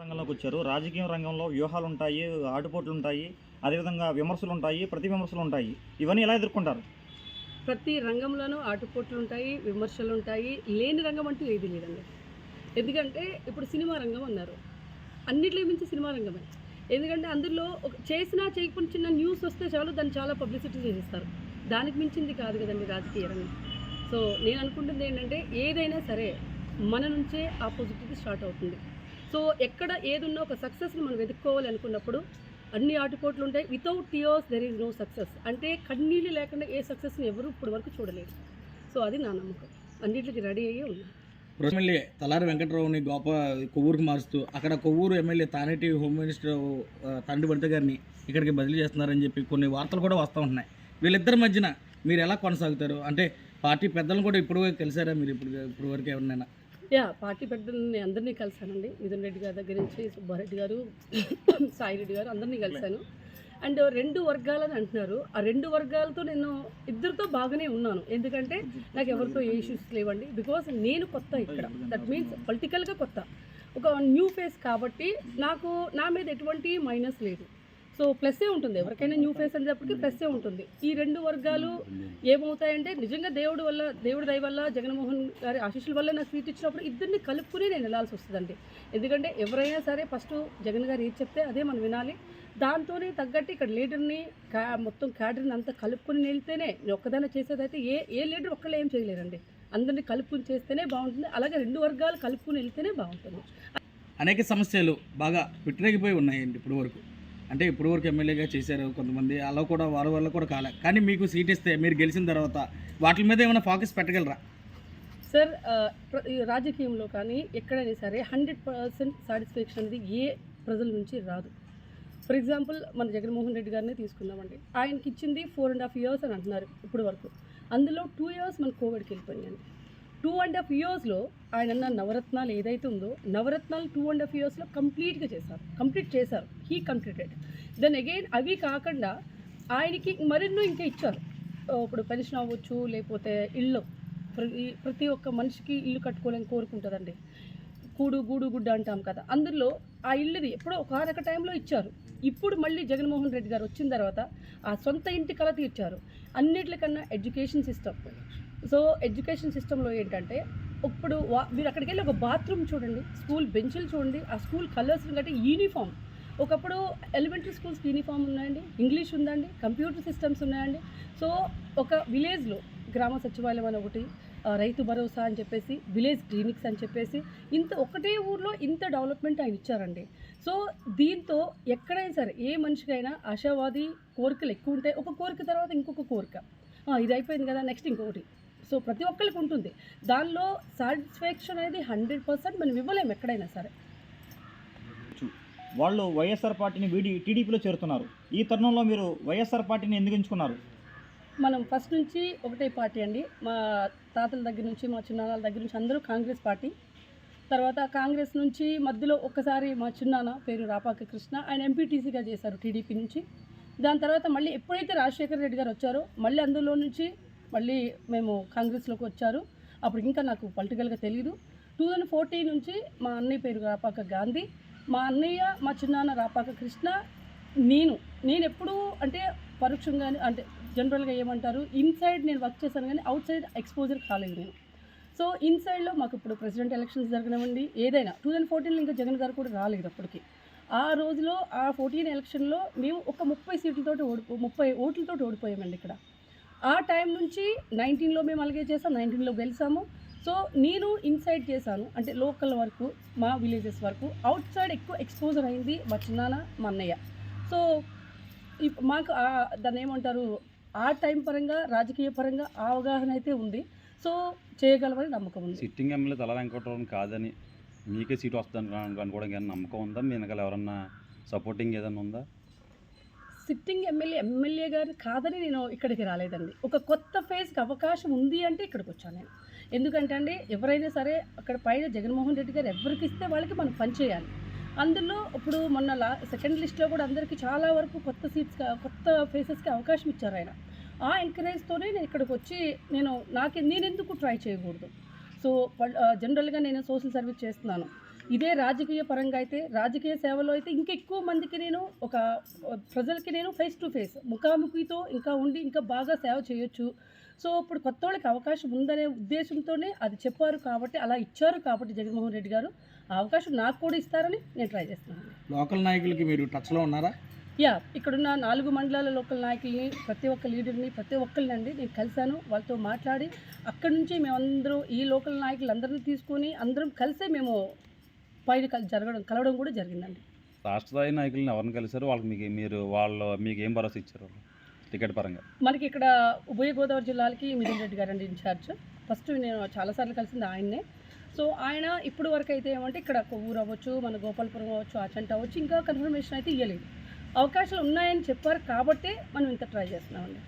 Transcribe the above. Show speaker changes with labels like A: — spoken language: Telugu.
A: రంగంలోకి వచ్చారు రాజకీయ రంగంలో వ్యూహాలు ఉంటాయి ఆటుపోట్లు ఉంటాయి అదేవిధంగా విమర్శలు ఉంటాయి ప్రతి విమర్శలు ఉంటాయి ఇవన్నీ ఎలా ఎదుర్కొంటారు?
B: ప్రతి రంగంలోనూ ఆటుపోట్లు ఉంటాయి విమర్శలు ఉంటాయి లేని రంగం అంటూ ఏది లేదండి. ఎందుకంటే ఇప్పుడు సినిమా రంగం అన్నారు. అన్నిట్లో మించి సినిమా రంగమే. ఎందుకంటే అందులో ఒక చేసినా చేయకుండా చిన్న న్యూస్ వస్తే చాలు దాన్ని చాలా పబ్లిసిటీ చేసేస్తారు. దానికి మించింది కాదు కదండి రాజకీయ రంగం. సో నేను అనుకుంటుంది ఏంటంటే ఏదైనా సరే మన నుంచే ఆ పాజిటివిటీ స్టార్ట్ అవుతుంది. సో ఎక్కడ ఏదున్నా ఒక సక్సెస్ని మనం వెతుక్కోవాలి అనుకున్నప్పుడు అన్ని ఆటుపోట్లు ఉంటాయి. Without tears there is no success అంటే కన్నీళ్ళు లేకుండా ఏ సక్సెస్ని ఎవరు ఇప్పటి వరకు చూడలేదు. సో అది నా నమ్మకం. అన్నింటికి రెడీ అయ్యి ఉన్నాను
C: ఎమ్మెల్యే తలారి వెంకటరావుని గోప కొవ్వూరుకి మారుస్తూ అక్కడ Kovvur MLA Taneti home minister తండ్రి వనిత గారిని ఇక్కడికి బదిలీ చేస్తున్నారని చెప్పి కొన్ని వార్తలు కూడా వస్తూ ఉంటున్నాయి. వీళ్ళిద్దరి మధ్యన మీరు ఎలా కొనసాగుతారు? అంటే పార్టీ పెద్దలను కూడా ఇప్పుడు కలిసారా? మీరు ఇప్పుడు ఇప్పుడు వరకు ఎవరినైనా?
B: యా పార్టీ పెద్దల్ని అందరినీ కలిశానండి. మిథున్ రెడ్డి గారి దగ్గర నుంచి సుబ్బారెడ్డి గారు సాయిరెడ్డి గారు అందరినీ కలిశాను. అండ్ రెండు వర్గాలని అంటున్నారు. ఆ రెండు వర్గాలతో నేను ఇద్దరితో బాగానే ఉన్నాను. ఎందుకంటే నాకు ఎవరితో ఏ ఇష్యూస్ లేవండి. బికాస్ నేను కొత్త ఇక్కడ. దట్ మీన్స్ పొలిటికల్గా కొత్త. ఒక న్యూ ఫేస్ కాబట్టి నాకు నా మీద ఎటువంటి మైనస్ లేదు. సో ప్లస్సే ఉంటుంది. ఎవరికైనా న్యూ ఫేస్ అనేటప్పటికి ప్లస్సే ఉంటుంది. ఈ రెండు వర్గాలు ఏమవుతాయంటే నిజంగా దేవుడి వల్ల దేవుడి దయ వల్ల జగన్మోహన్ గారి ఆశీస్సుల వల్ల నాకు సీట్ ఇచ్చినప్పుడు ఇద్దరిని కలుపుకుని నేను వెళ్ళాల్సి వస్తుందండి. ఎందుకంటే ఎవరైనా సరే ఫస్ట్ జగన్ గారు ఏది చెప్తే అదే మనం వినాలి. దాంతోనే తగ్గట్టు ఇక్కడ లీడర్ని క్యా మొత్తం క్యాడర్ని అంతా కలుపుకుని వెళ్తేనే ఒక్కదాన చేసేదైతే ఏ ఏ లీడర్ ఒక్కళ్ళు ఏం చేయలేరండి. అందరినీ కలుపుకుని చేస్తేనే బాగుంటుంది. అలాగే రెండు వర్గాలు కలుపుకుని వెళ్తేనే బాగుంటుంది.
C: అనేక సమస్యలు బాగా పెట్టిరేగిపోయి ఉన్నాయండి ఇప్పుడు వరకు. అంటే ఇప్పుడు వరకు ఎమ్మెల్యేగా చేశారు కొంతమంది అలా కూడా వారి వల్ల కూడా కాలే. కానీ మీకు సీట్ ఇస్తే మీరు గెలిచిన తర్వాత వాటి మీద ఏమైనా ఫోకస్ పెట్టగలరా?
B: సార్ ఈ రాజకీయంలో కానీ ఎక్కడైనా సరే హండ్రెడ్ పర్సెంట్ సాటిస్ఫాక్షన్ అనేది ఏ ప్రజల నుంచి రాదు. ఫర్ ఎగ్జాంపుల్ మన జగన్మోహన్ రెడ్డి గారిని తీసుకుందామండి. ఆయనకి ఇచ్చింది ఫోర్ అండ్ హాఫ్ ఇయర్స్ అని అంటున్నారు ఇప్పుడు వరకు. అందులో టూ ఇయర్స్ మన కోవిడ్కి వెళ్ళిపోయాయండి టూ అండ్ హాఫ్ ఇయర్స్లో ఆయన అన్న నవరత్నాలు ఏదైతే ఉందో నవరత్నాలు టూ అండ్ హాఫ్ ఇయర్స్లో కంప్లీట్గా చేశారు. కంప్లీట్ చేశారు. హీ కంప్లీటెడ్ దెన్ అగైన్ అవి కాకుండా ఆయనకి మరెన్నో ఇంకా ఇచ్చారు. ఇప్పుడు పెన్షన్ అవ్వచ్చు లేకపోతే ఇల్లు. ప్రతి ప్రతి ఒక్క మనిషికి ఇల్లు కట్టుకోవాలని కోరుకుంటుందండి. కూడు గూడు గుడ్డ అంటాం కదా. అందులో ఆ ఇల్లుది ఎప్పుడో ఒకనొక టైంలో ఇచ్చారు. ఇప్పుడు మళ్ళీ జగన్మోహన్ రెడ్డి గారు వచ్చిన తర్వాత ఆ సొంత ఇంటి కళ తీర్చారు. అన్నిటికన్నా ఎడ్యుకేషన్ సిస్టమ్. సో ఎడ్యుకేషన్ సిస్టంలో ఏంటంటే ఇప్పుడు వా మీరు అక్కడికి వెళ్ళి ఒక బాత్రూమ్ చూడండి స్కూల్ బెంచ్లు చూడండి ఆ స్కూల్ కలర్స్ కంటే యూనిఫామ్. ఒకప్పుడు ఎలిమెంటరీ స్కూల్స్కి యూనిఫామ్ ఉన్నాయండి ఇంగ్లీష్ ఉందండి కంప్యూటర్ సిస్టమ్స్ ఉన్నాయండి. సో ఒక విలేజ్లో గ్రామ సచివాలయం అని ఒకటి రైతు భరోసా అని చెప్పేసి విలేజ్ క్లినిక్స్ అని చెప్పేసి ఇంత ఒకటే ఊర్లో ఇంత డెవలప్మెంట్ ఆయన ఇచ్చారండి. సో దీంతో ఎక్కడైనా సరే ఏ మనిషికైనా ఆశావాది కోరికలు ఎక్కువ ఉంటాయి. ఒక కోరిక తర్వాత ఇంకొక కోరిక. ఇది అయిపోయింది కదా నెక్స్ట్ ఇంకొకటి. సో ప్రతి ఒక్కరికి ఉంటుంది. దానిలో సాటిస్ఫాక్షన్ అనేది హండ్రెడ్ పర్సెంట్ మనం ఇవ్వలేము ఎక్కడైనా సరే.
A: వాళ్ళు వైఎస్ఆర్ పార్టీని వీడి టీడీపీలో చేరుతున్నారు. ఈ తరుణంలో మీరు వైఎస్ఆర్ పార్టీని ఎందుకు ఎంచుకున్నారు?
B: మనం ఫస్ట్ నుంచి ఒకటే పార్టీ అండి. మా తాతల దగ్గర నుంచి మా చిన్నాన్నల దగ్గర నుంచి అందరూ కాంగ్రెస్ పార్టీ. తర్వాత కాంగ్రెస్ నుంచి మధ్యలో ఒక్కసారి మా చిన్నాన్న పేరు రాపాక కృష్ణ ఆయన ఎంపీటీసీగా చేశారు టీడీపీ నుంచి. దాని తర్వాత మళ్ళీ ఎప్పుడైతే రాజశేఖర రెడ్డి గారు వచ్చారో మళ్ళీ అందులో నుంచి మళ్ళీ మేము కాంగ్రెస్లోకి వచ్చారు. అప్పుడు ఇంకా నాకు పొలిటికల్గా తెలియదు టూ థౌజండ్ ఫోర్టీన్ నుంచి మా అన్నయ్య పేరు రాపాక గాంధీ మా అన్నయ్య మా చిన్నాన్న రాపాక కృష్ణ నేను నేను ఎప్పుడూ అంటే పరోక్షంగా అంటే జనరల్గా ఏమంటారు ఇన్సైడ్ నేను వర్క్ చేశాను కానీ అవుట్ సైడ్ ఎక్స్పోజర్ కాలేదు నేను. సో ఇన్సైడ్లో మాకు ఇప్పుడు ప్రెసిడెంట్ ఎలక్షన్స్ జరగనివ్వండి ఏదైనా టూ థౌజండ్ ఫోర్టీన్లో ఇంకా జగన్ గారు కూడా రాలేదు అప్పటికి. ఆ రోజులో ఆ ఫోర్టీన్ ఎలక్షన్లో మేము ఒక ముప్పై సీట్లతోటి ఓడిపో ముప్పై ఓట్లతోటి ఓడిపోయామండి ఇక్కడ. ఆ టైం నుంచి నైన్టీన్లో మేము అలాగే చేసాం నైన్టీన్లో గెలిచాము. సో నేను ఇన్సైడ్ చేశాను అంటే లోకల్ వరకు మా విలేజెస్ వరకు. అవుట్ సైడ్ ఎక్కువ ఎక్స్పోజర్ అయింది మా చిన్నాన్న మా అన్నయ్య. సో మాకు దాన్ని ఏమంటారు ఆ టైం పరంగా రాజకీయ పరంగా ఆ అవగాహన అయితే ఉంది. సో చేయగలమని నమ్మకం ఉంది.
D: సిట్టింగ్ ఎమ్మెల్యే తల వెంకటరావు కాదని మీకే సీట్ వస్తుంది అనుకోవడానికి ఏమైనా నమ్మకం ఉందా? మీ వెనకాల ఎవరన్నా సపోర్టింగ్ ఏదైనా ఉందా?
B: సిట్టింగ్ ఎమ్మెల్యే ఎమ్మెల్యే గారు కాదని నేను ఇక్కడికి రాలేదండి. ఒక కొత్త ఫేజ్కి అవకాశం ఉంది అంటే ఇక్కడికి వచ్చాను నేను. ఎందుకంటే అండి ఎవరైనా సరే అక్కడ పైన జగన్మోహన్ రెడ్డి గారు ఎవరికి ఇస్తే వాళ్ళకి మనం పనిచేయాలి అందులో ఇప్పుడు మొన్న లా సెకండ్ లిస్ట్లో కూడా అందరికీ చాలా వరకు కొత్త సీట్స్ కొత్త ఫేసెస్కి అవకాశం ఇచ్చారు ఆయన. ఆ ఎంకరేజ్తోనే నేను ఇక్కడికి వచ్చి నేను నాకు నేను ఎందుకు ట్రై చేయకూడదు? సో జనరల్గా నేను సోషల్ సర్వీస్ చేస్తున్నాను. ఇదే రాజకీయ పరంగా అయితే రాజకీయ సేవలో అయితే ఇంకా ఎక్కువ మందికి నేను ఒక ప్రజలకి నేను ఫేస్ టు ఫేస్ ముఖాముఖితో ఇంకా ఉండి ఇంకా బాగా సేవ చేయొచ్చు. సో ఇప్పుడు కొత్త వాళ్ళకి అవకాశం ఉందనే ఉద్దేశంతోనే అది చెప్పారు కాబట్టి అలా ఇచ్చారు కాబట్టి జగన్మోహన్ రెడ్డి గారు ఆ అవకాశం నాకు కూడా ఇస్తారని నేను ట్రై చేస్తున్నాను.
C: లోకల్ నాయకులకి మీరు టచ్లో ఉన్నారా?
B: యా ఇక్కడున్న నాలుగు మండలాల లోకల్ నాయకుల్ని ప్రతి ఒక్క లీడర్ని ప్రతి ఒక్కరిని అండి నేను కలిశాను. వాళ్ళతో మాట్లాడి అక్కడి నుంచి మేమందరూ ఈ లోకల్ నాయకులందరినీ తీసుకొని అందరం కలిసే మేము పైన జరగడం కలవడం కూడా జరిగిందండి.
D: రాష్ట్ర స్థాయి నాయకులను ఎవరిని కలిసారు వాళ్ళకి మీకు మీరు వాళ్ళు మీకు ఏం భరోసా ఇచ్చారు? టికెట్ పరంగా.
B: మనకి ఇక్కడ ఉభయ గోదావరి జిల్లాలకి మిథున్ రెడ్డి గారు అండి ఇన్ఛార్జ్ ఫస్ట్ నేను చాలాసార్లు కలిసింది ఆయన్నే. సో ఆయన ఇప్పుడు వరకు అయితే ఏమంటే ఇక్కడ కొవ్వూరు అవ్వచ్చు మన గోపాలపురం అవ్వచ్చు ఆచంట అవ్వచ్చు ఇంకా కన్ఫర్మేషన్ అయితే ఇవ్వలేదు అవకాశాలు ఉన్నాయని చెప్పారు కాబట్టి మనం ఇంత ట్రై చేస్తున్నామండి.